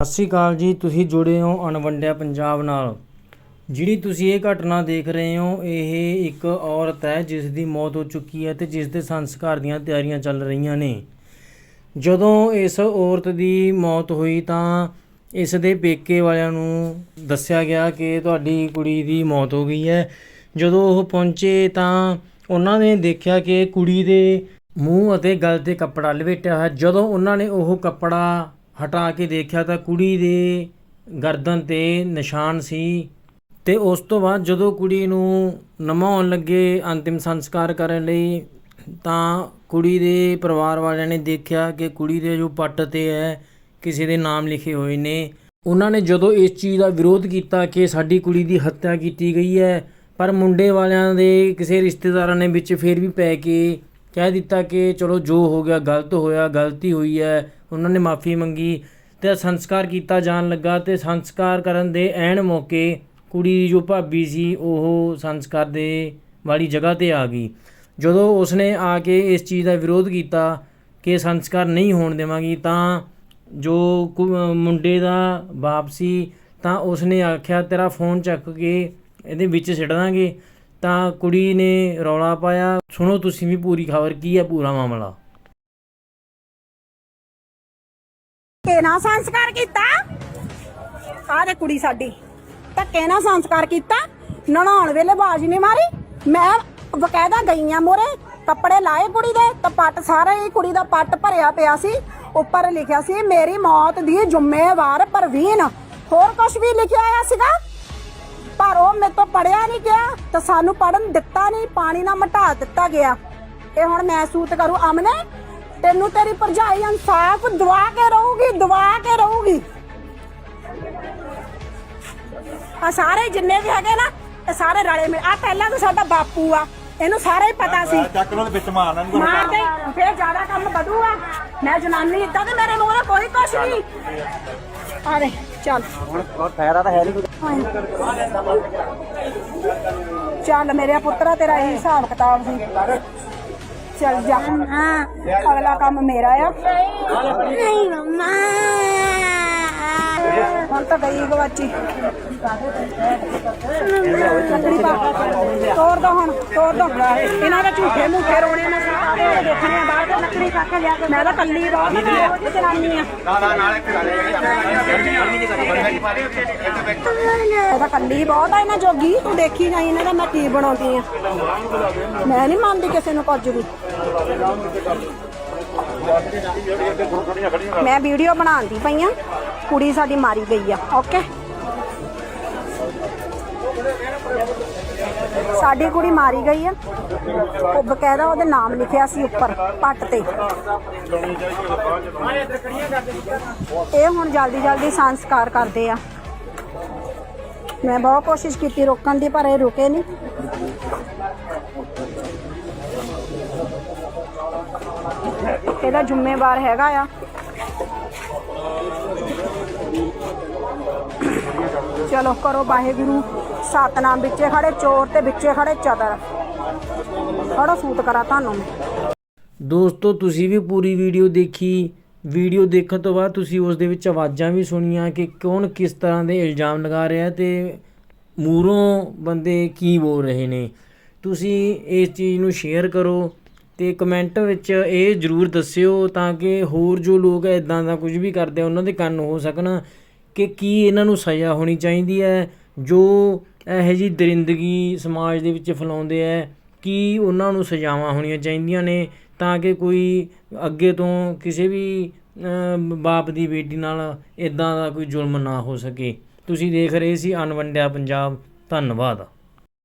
ਸਤਿ ਸ਼੍ਰੀ ਅਕਾਲ ਜੀ, ਤੁਸੀਂ ਜੁੜੇ ਹੋ ਅਣਵੰਡਿਆ ਪੰਜਾਬ ਨਾਲ। ਜਿਹੜੀ ਤੁਸੀਂ ਇਹ ਘਟਨਾ ਦੇਖ ਰਹੇ ਹੋ, ਇਹ ਇੱਕ ਔਰਤ ਹੈ ਜਿਸ ਦੀ ਮੌਤ ਹੋ ਚੁੱਕੀ ਹੈ ਤੇ ਜਿਸ ਦੇ ਸੰਸਕਾਰ ਦੀਆਂ ਤਿਆਰੀਆਂ ਚੱਲ ਰਹੀਆਂ ਨੇ। ਜਦੋਂ ਇਸ ਔਰਤ ਦੀ ਮੌਤ ਹੋਈ ਤਾਂ ਇਸ ਦੇ ਪੇਕੇ ਵਾਲਿਆਂ ਨੂੰ ਦੱਸਿਆ ਗਿਆ ਕਿ ਤੁਹਾਡੀ ਕੁੜੀ ਦੀ ਮੌਤ ਹੋ ਗਈ ਹੈ। ਜਦੋਂ ਉਹ ਪਹੁੰਚੇ ਤਾਂ ਉਹਨਾਂ ਨੇ ਦੇਖਿਆ ਕਿ ਕੁੜੀ ਦੇ ਮੂੰਹ ਅਤੇ ਗਲ ਤੇ ਕੱਪੜਾ ਲਪੇਟਿਆ ਹੈ ਜਦੋਂ ਉਹਨਾਂ ਨੇ ਉਹ ਕੱਪੜਾ ਹਟਾ ਕੇ ਦੇਖਿਆ ਤਾਂ ਕੁੜੀ ਦੇ ਗਰਦਨ ਤੇ ਨਿਸ਼ਾਨ ਸੀ ਤੇ ਉਸ ਤੋਂ ਬਾਅਦ ਜਦੋਂ ਕੁੜੀ ਨੂੰ ਨਮਾਉਣ ਲੱਗੇ ਅੰਤਿਮ ਸੰਸਕਾਰ ਕਰਨ ਲਈ, ਤਾਂ ਕੁੜੀ ਦੇ ਪਰਿਵਾਰ ਵਾਲਿਆਂ ਨੇ ਦੇਖਿਆ ਕਿ ਕੁੜੀ ਦੇ ਜੋ ਪੱਟ ਤੇ ਹੈ, ਕਿਸੇ ਦੇ ਨਾਮ ਲਿਖੇ ਹੋਏ ਨੇ। ਉਹਨਾਂ ਨੇ ਜਦੋਂ ਇਸ ਚੀਜ਼ ਦਾ ਵਿਰੋਧ ਕੀਤਾ ਕਿ ਸਾਡੀ ਕੁੜੀ ਦੀ ਹੱਤਿਆ ਕੀਤੀ ਗਈ ਹੈ, ਪਰ ਮੁੰਡੇ ਵਾਲਿਆਂ ਦੇ ਕਿਸੇ ਰਿਸ਼ਤੇਦਾਰਾਂ ਨੇ ਵਿੱਚ ਫੇਰ ਵੀ ਪੈ ਕੇ ਕਹਿ ਦਿੱਤਾ ਕਿ ਚਲੋ ਜੋ ਹੋ ਗਿਆ, ਗਲਤ ਹੋਇਆ, ਗਲਤੀ ਹੋਈ ਹੈ, ਉਹਨਾਂ ਨੇ ਮਾਫੀ ਮੰਗੀ ਤੇ ਸੰਸਕਾਰ ਕੀਤਾ ਜਾਣ ਲੱਗਾ ਤੇ ਸੰਸਕਾਰ ਕਰਨ ਦੇ ਐਨ ਮੌਕੇ ਕੁੜੀ ਜੋ ਭਾਬੀ ਸੀ, ਉਹ ਸੰਸਕਾਰ ਦੇ ਵਾਲੀ ਜਗ੍ਹਾ ਤੇ ਆ ਗਈ। ਜਦੋਂ ਉਸਨੇ ਆ ਕੇ ਇਸ ਚੀਜ਼ ਦਾ ਵਿਰੋਧ ਕੀਤਾ ਕਿ ਸੰਸਕਾਰ ਨਹੀਂ ਹੋਣ ਦੇਵਾਂਗੀ, ਤਾਂ ਜੋ ਕੁ- ਮੁੰਡੇ ਦਾ ਬਾਪ ਸੀ, ਤਾਂ ਉਸਨੇ ਆਖਿਆ, ਤੇਰਾ ਫੋਨ ਚੱਕ ਕੇ ਇਹਦੇ ਵਿੱਚ ਸਿੱਟ ਦਾਂਗੇ। ਤਾਂ ਕੁੜੀ ਨੇ ਰੌਲਾ ਪਾਇਆ। ਸੁਣੋ ਤੁਸੀਂ ਵੀ ਪੂਰੀ ਖਬਰ ਕੀ ਹੈ ਪੂਰਾ ਮਾਮਲਾ। ਧੱਕੇ ਨਾਲ ਸੰਸਕਾਰ ਕੀਤਾ? ਆਹ ਦੇ ਕੁੜੀ ਸਾਡੀ। ਧੱਕੇ ਨਾਲ ਸੰਸਕਾਰ ਕੀਤਾ? ਨਹਾਉਣ ਵੇਲੇ ਬਾਜ ਨਹੀਂ ਮਾਰੀ? ਮੈਂ ਬਕਾਇਦਾ ਗਈ ਆ ਮੋਰੇ। ਕੱਪੜੇ ਲਾਏ ਕੁੜੀ ਦੇ, ਤਾਂ ਪੱਟ ਸਾਰਾ ਹੀ ਕੁੜੀ ਦਾ ਪੱਟ ਭਰਿਆ ਪਿਆ ਸੀ। ਉੱਪਰ ਲਿਖਿਆ ਸੀ, ਮੇਰੀ ਮੌਤ ਦੀ ਜ਼ਿੰਮੇਵਾਰ ਪ੍ਰਵੀਨ। ਹੋਰ ਕੁਝ ਵੀ ਲਿਖਿਆ ਹੋਇਆ ਸੀਗਾ? ਪਰ ਉਹ ਮੇਰੇ ਤੋਂ ਪੜਿਆ ਨਹੀਂ ਗਿਆ ਤਾਂ ਸਾਨੂੰ ਪੜਨ ਦਿੱਤਾ ਨਹੀਂ ਪਾਣੀ ਨਾਲ ਮਟਾ ਦਿੱਤਾ ਗਿਆ। ਇਹ ਹੁਣ ਮੈਂ ਸੂਤ ਕਰੂ ਅਮਨੇ ਤੈਨੂੰ ਤੇਰੀ ਭਰਜਾਈ ਇਨਸਾਫ ਦਵਾ ਕੇ ਰਹੂਗੀ ਦਵਾ ਕੇ ਰਹੂਗੀ। ਆ ਸਾਰੇ ਜਿੰਨੇ ਵੀ ਹੈਗੇ ਨਾ ਇਹ ਸਾਰੇ ਰਲੇ ਮਿਲ ਆ ਪਹਿਲਾਂ ਤਾਂ ਸਾਡਾ ਬਾਪੂ ਆ ਇਹਨੂੰ ਸਾਰਾ ਹੀ ਪਤਾ ਸੀ। ਚੱਕ ਲੋ ਵਿੱਚ ਮਾਰਨਾ ਨੂੰ ਮਾਰ ਦੇ ਫੇਰ ਜ਼ਿਆਦਾ ਕੰਮ ਵਧੂਗਾ। ਮੈਂ ਜਨਾਨੀ ਇਦਾਂ ਤੇ ਮੇਰੇ ਮੂੰਹ ਦਾ ਕੋਈ ਕੁਛ ਨਹੀਂ। ਆ ਦੇ ਚੱਲ। ਹੁਣ ਫਾਇਦਾ ਤਾਂ ਹੈ। ਨਹੀਂ ਚੱਲ ਮੇਰੇ ਪੁੱਤਰਾ ਤੇਰਾ ਇਹੀ ਹਿਸਾਬ ਕਿਤਾਬ ਸੀ। ਚੱਲ ਜਾ। ਹਾਂ। ਅਗਲਾ ਕੰਮ ਮੇਰਾ ਆ। ਨਹੀਂ ਮੰਮਾ। ਹੁਣ ਤਾਂ ਗਈ ਗਵਾਚੀ। ਲੱਕੜੀ ਪਾ ਤੋੜ ਦੋ ਹੁਣ ਤੋੜ ਦੋ ਇਹਨਾਂ ਦੇ ਝੂਠੇ ਮੂਠੇ ਰੋਣੇ ਮੈਂ ਸਾਰੇ ਦੇਖਣੇ ਆ ਬਾਹਰ ਤੇ ਲੱਕੜੀ ਚੱਕ ਕੇ ਲਿਆ ਕੇ ਮੈਂ ਤਾਂ ਕੱਲੀ ਬਹੁਤ ਮੈਂ ਰੋਜ਼ ਚਲਾਨੀ ਆ। ਇਹ ਤਾਂ ਕੱਲੀ ਬਹੁਤ ਆ ਇਹਨਾਂ ਜੋਗੀ ਤੂੰ ਦੇਖੀ ਜਾਈ ਇਹਨਾਂ ਦਾ ਮੈਂ ਕੀ ਬਣਾਉਂਦੀ ਆ। ਮੈਂ ਨਹੀਂ ਮੰਨਦੀ ਕਿਸੇ ਨੂੰ ਕੁਝ ਵੀ। ਮੈਂ ਵੀਡੀਓ ਬਣਾਉਂਦੀ ਪਈ ਆ। ਕੁੜੀ ਸਾਡੀ ਮਾਰੀ ਗਈ ਆ ਓਕੇ ਸਾਡੀ ਕੁੜੀ ਮਾਰੀ ਗਈ ਆ। ਉਹ ਬਕਾਇਦਾ ਉਹਦੇ ਨਾਮ ਲਿਖਿਆ ਸੀ ਉੱਪਰ, ਪੱਟ ਤੇ। ਇਹ ਹੁਣ ਜਲਦੀ ਜਲਦੀ ਸੰਸਕਾਰ ਕਰਦੇ ਆ। ਮੈਂ ਬਹੁਤ ਕੋਸ਼ਿਸ਼ ਕੀਤੀ ਰੋਕਣ ਦੀ, ਪਰ ਇਹ ਰੁਕੇ ਨਹੀਂ। ਇਹਦਾ ਜ਼ਿੰਮੇਵਾਰ ਹੈਗਾ ਆ। ਚਲੋ ਕਰੋ ਵਾਹਿਗੁਰੂ, ਸਤਨਾਮ ਵਿੱਚੇ ਖੜੇ, ਚੋਰ ਤੇ ਵਿੱਚੇ ਖੜੇ ਚਤਰ ਖੜੋ ਸੂਤ ਕਰਾ ਤੁਹਾਨੂੰ ਦੋਸਤੋ, ਤੁਸੀਂ ਵੀ ਪੂਰੀ ਵੀਡੀਓ ਦੇਖੀ। ਵੀਡੀਓ ਦੇਖਣ ਤੋਂ ਬਾਅਦ ਤੁਸੀਂ ਉਸ ਦੇ ਵਿੱਚ ਆਵਾਜ਼ਾਂ ਵੀ ਸੁਣੀਆਂ ਕਿ ਕੌਣ ਕਿਸ ਤਰ੍ਹਾਂ ਦੇ ਇਲਜ਼ਾਮ ਲਗਾ ਰਿਹਾ ਤੇ ਮੂਰੋਂ ਬੰਦੇ ਕੀ ਬੋਲ ਰਹੇ ਨੇ। ਤੁਸੀਂ ਇਸ ਚੀਜ਼ ਨੂੰ ਸ਼ੇਅਰ ਕਰੋ। ਅਤੇ ਕਮੈਂਟ ਵਿੱਚ ਇਹ ਜਰੂਰ ਦੱਸਿਓ ਤਾਂ ਕਿ ਹੋਰ ਜੋ ਲੋਕ ਇੱਦਾਂ ਦਾ ਕੁਝ ਵੀ ਕਰਦੇ ਆ, ਉਹਨਾਂ ਦੇ ਕੰਨ ਹੋ ਸਕਣ ਕਿ ਕੀ ਇਹਨਾਂ ਨੂੰ ਸਜ਼ਾ ਹੋਣੀ ਚਾਹੀਦੀ ਹੈ, ਜੋ ਇਹੋ ਜਿਹੀ ਦਰਿੰਦਗੀ ਸਮਾਜ ਦੇ ਵਿੱਚ ਫੈਲਾਉਂਦੇ ਆ, ਕੀ ਉਹਨਾਂ ਨੂੰ ਸਜ਼ਾਵਾਂ ਹੋਣੀਆਂ ਚਾਹੀਦੀਆਂ ਨੇ ਤਾਂ ਕਿ ਕੋਈ ਅੱਗੇ ਤੋਂ ਕਿਸੇ ਵੀ ਬਾਪ ਦੀ ਬੇਟੀ ਨਾਲ ਇਦਾਂ ਦਾ ਕੋਈ ਜ਼ੁਲਮ ਨਾ ਹੋ ਸਕੇ। ਤੁਸੀਂ ਦੇਖ ਰਹੇ ਸੀ ਅਨਵੰਡਿਆ ਪੰਜਾਬ, ਧੰਨਵਾਦ।